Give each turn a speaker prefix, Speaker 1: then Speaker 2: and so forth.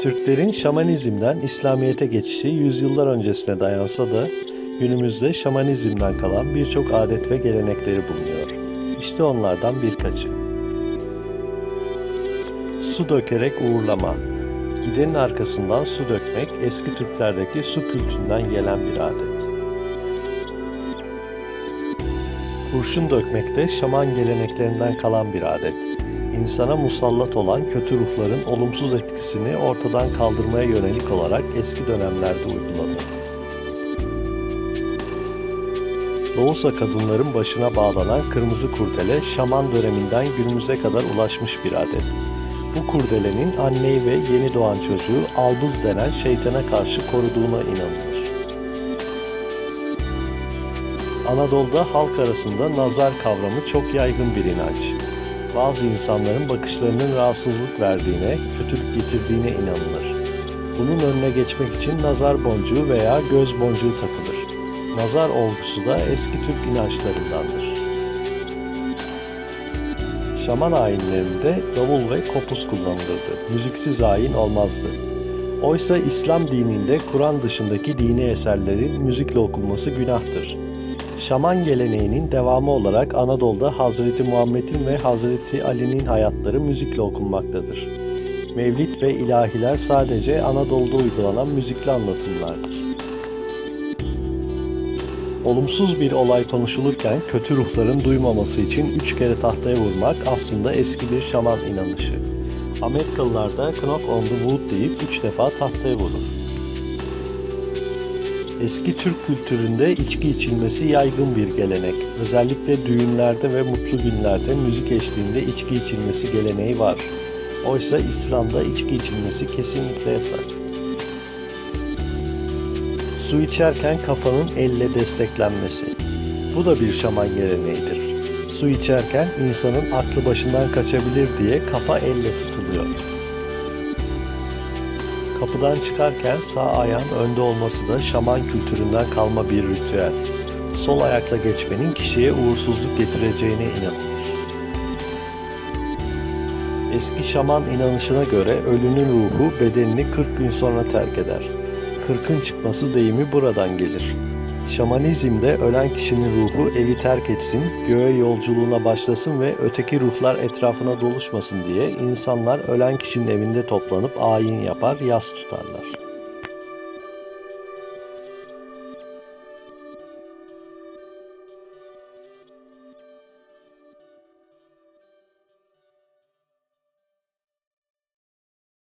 Speaker 1: Türklerin şamanizmden İslamiyet'e geçişi yüzyıllar öncesine dayansa da günümüzde şamanizmden kalan birçok adet ve gelenekleri bulunuyor. İşte onlardan birkaçı. Su dökerek uğurlama. Gidenin arkasından su dökmek eski Türklerdeki su kültünden gelen bir adet. Kurşun dökmek de şaman geleneklerinden kalan bir adet. İnsana musallat olan kötü ruhların olumsuz etkisini ortadan kaldırmaya yönelik olarak eski dönemlerde uygulanır. Doğusa kadınların başına bağlanan kırmızı kurdele şaman döneminden günümüze kadar ulaşmış bir adet. Bu kurdelenin anneyi ve yeni doğan çocuğu albız denen şeytana karşı koruduğuna inanılır. Anadolu'da halk arasında nazar kavramı çok yaygın bir inanç. Bazı insanların bakışlarının rahatsızlık verdiğine, kötülük getirdiğine inanılır. Bunun önüne geçmek için nazar boncuğu veya göz boncuğu takılır. Nazar olgusu da eski Türk inançlarındandır. Şaman ayinlerinde davul ve kopuz kullanılırdı. Müziksiz ayin olmazdı. Oysa İslam dininde Kur'an dışındaki dini eserlerin müzikle okunması günahtır. Şaman geleneğinin devamı olarak Anadolu'da Hazreti Muhammed'in ve Hazreti Ali'nin hayatları müzikle okunmaktadır. Mevlid ve ilahiler sadece Anadolu'da uygulanan müzikli anlatımlardır. Olumsuz bir olay konuşulurken kötü ruhların duymaması için üç kere tahtaya vurmak aslında eski bir şaman inanışı. Amerikalılar da knock on the wood deyip üç defa tahtaya vurur. Eski Türk kültüründe içki içilmesi yaygın bir gelenek. Özellikle düğünlerde ve mutlu günlerde müzik eşliğinde içki içilmesi geleneği var. Oysa İslam'da içki içilmesi kesinlikle yasak. Su içerken kafanın elle desteklenmesi. Bu da bir şaman geleneğidir. Su içerken insanın aklı başından kaçabilir diye kafa elle tutuluyor. Kapıdan çıkarken sağ ayağın önde olması da şaman kültüründen kalma bir ritüel. Sol ayakla geçmenin kişiye uğursuzluk getireceğine inanılır. Eski şaman inanışına göre ölünün ruhu bedenini 40 gün sonra terk eder. Kırkın çıkması deyimi buradan gelir. Şamanizmde ölen kişinin ruhu evi terk etsin, göğe yolculuğuna başlasın ve öteki ruhlar etrafına doluşmasın diye insanlar ölen kişinin evinde toplanıp ayin yapar, yas tutarlar.